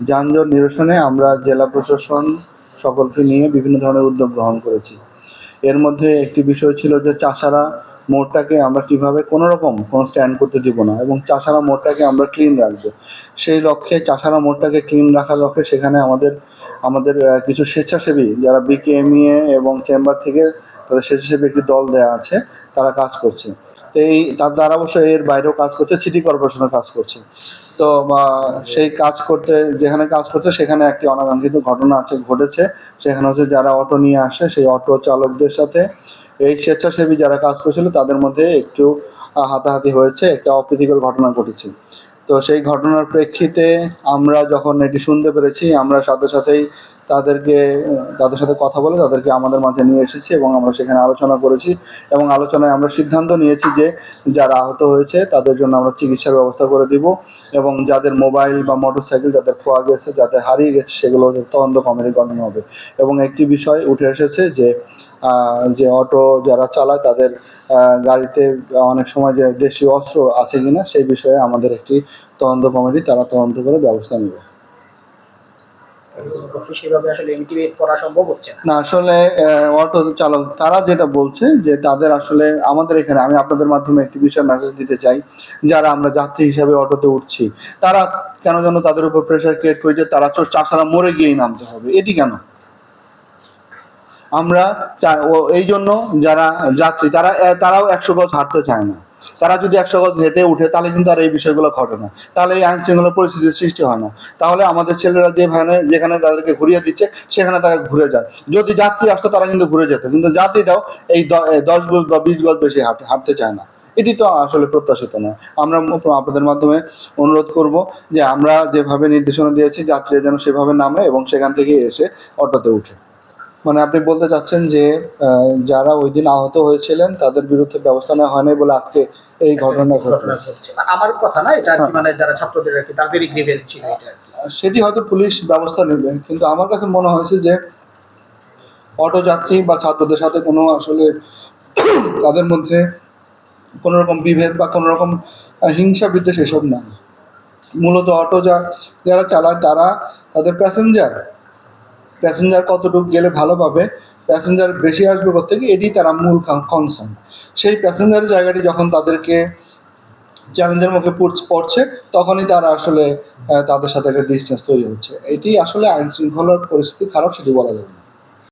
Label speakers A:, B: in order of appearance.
A: যানজট নিরসনে আমরা জেলা প্রশাসন সকলকে নিয়ে বিভিন্ন ধরনের উদ্যোগ গ্রহণ করেছি। এর মধ্যে একটি বিষয় ছিল যে চাষারা মোড়টাকে আমরা কীভাবে কোনো রকম কোনো স্ট্যান্ড করতে দিব না এবং চাষারা মোড়টাকে আমরা ক্লিন রাখব। সেই লক্ষ্যে চাষারা মোড়টাকে ক্লিন রাখার লক্ষ্যে সেখানে আমাদের আমাদের কিছু স্বেচ্ছাসেবী যারা বিকেএমইএ এবং চেম্বার থেকে তাদের স্বেচ্ছাসেবী একটি দল দেওয়া আছে, তারা কাজ করছে। এই তার দ্বারা অবশ্য এর বাইরেও কাজ করছে, সিটি কর্পোরেশনের কাজ করছে। তো সেই কাজ করতে, যেখানে কাজ করছে সেখানে একটি অনাকাঙ্ক্ষিত ঘটনা আছে, ঘটেছে। সেখানে হচ্ছে যারা অটো নিয়ে আসে, সেই অটো চালকদের সাথে। এই স্বেচ্ছাসেবী যারা কাজ করছিল, তাদের মধ্যে একটু হাতাহাতি হয়েছে, একটা অপ্রীতিকর ঘটনা ঘটেছে। তো সেই ঘটনার প্রেক্ষিতে আমরা যখন এটি শুনতে পেরেছি, আমরা সাথে সাথেই তাদেরকে, তাদের সাথে কথা বলে তাদেরকে আমাদের মাঝে নিয়ে এসেছি এবং আমরা সেখানে আলোচনা করেছি এবং আলোচনায় আমরা সিদ্ধান্ত নিয়েছি যে যারা আহত হয়েছে তাদের জন্য আমরা চিকিৎসার ব্যবস্থা করে দিব এবং যাদের মোবাইল বা মোটরসাইকেল যাদের খোয়া গেছে, যাদের হারিয়ে গেছে সেগুলো তদন্ত কমিটি গঠন হবে। এবং একটি বিষয় উঠে এসেছে যে যে অটো যারা চালায় তাদের গাড়িতে অনেক সময় যে দেশীয় অস্ত্র আছে কিনা সেই বিষয়ে আমাদের একটি তদন্ত কমিটি তারা তদন্ত করে ব্যবস্থা নেবে। যারা আমরা যাত্রী হিসাবে অটোতে উঠছি, তারা কেন যেন তাদের উপর প্রেশার ক্রিয়েট করে যে তারা চোর মরে গিয়েই নামতে হবে, এটি কেন? আমরা এই জন্য যারা যাত্রী, তারা তারাও একশো গজ হাঁটতে চায় না। তারা যদি একশো গজ হেঁটে উঠে, তাহলে কিন্তু আর এই বিষয়গুলো ঘটে না। তাহলে এই আইন শৃঙ্খলা পরিস্থিতির সৃষ্টি হয় না। তাহলে আমাদের ছেলেরা যেখানে যেখানে তাদেরকে ঘুরিয়ে দিচ্ছে, সেখানে তারা ঘুরে যায়। যদি যাত্রী আসতো, তারা কিন্তু ঘুরে যেত। কিন্তু যাত্রীটাও এই দশ গজ বা বিশ গজ বেশি হাঁটতে হাঁটতে চায় না। এটি তো আসলে প্রত্যাশিত নয়। আমরা আপনাদের মাধ্যমে অনুরোধ করব যে আমরা যেভাবে নির্দেশনা দিয়েছি, যাত্রীরা যেন সেভাবে নামে এবং সেখান থেকে এসে অটোতে উঠে। মানে আপনি বলতে চাচ্ছেন যে যারা ওই দিন আহত হয়েছিলেন তাদের বিরুদ্ধে ব্যবস্থা নেওয়া হয়নি বলে আজকে এই ঘটনা
B: ঘটনা ঘটছে। আমার কথা না এটা
A: হ্যাঁ।
B: মানে যারা ছাত্রদের আর কি তাদেরই গ্রিভেন্স ছিল এটা
A: সেটি হয়তো পুলিশ ব্যবস্থা নেবে কিন্তু আমার কাছে মনে হয়েছে যে অটো যাত্রী বা ছাত্রদের সাথে কোনো আসলে তাদের মধ্যে কোনো রকম বিভেদ বা কোনো রকম হিংসা বিদ্বেষ এসব না মূলত অটো যা যারা চালায় তারা তাদের প্যাসেঞ্জার প্যাসেঞ্জার কতটুকু গেলে ভালো পাবে প্যাসেঞ্জার বেশি আসবে থেকে এটি তারা মূল কনসার্ন সেই প্যাসেঞ্জারের জায়গাটি যখন তাদেরকে চ্যালেঞ্জের মুখে পড়ছ- তখনই তারা আসলে তাদের সাথে একটা ডিস্টেন্স তৈরি হচ্ছে। এটি আসলে আইনশৃঙ্খলার পরিস্থিতি খারাপ, সেটি বলা যাবে না।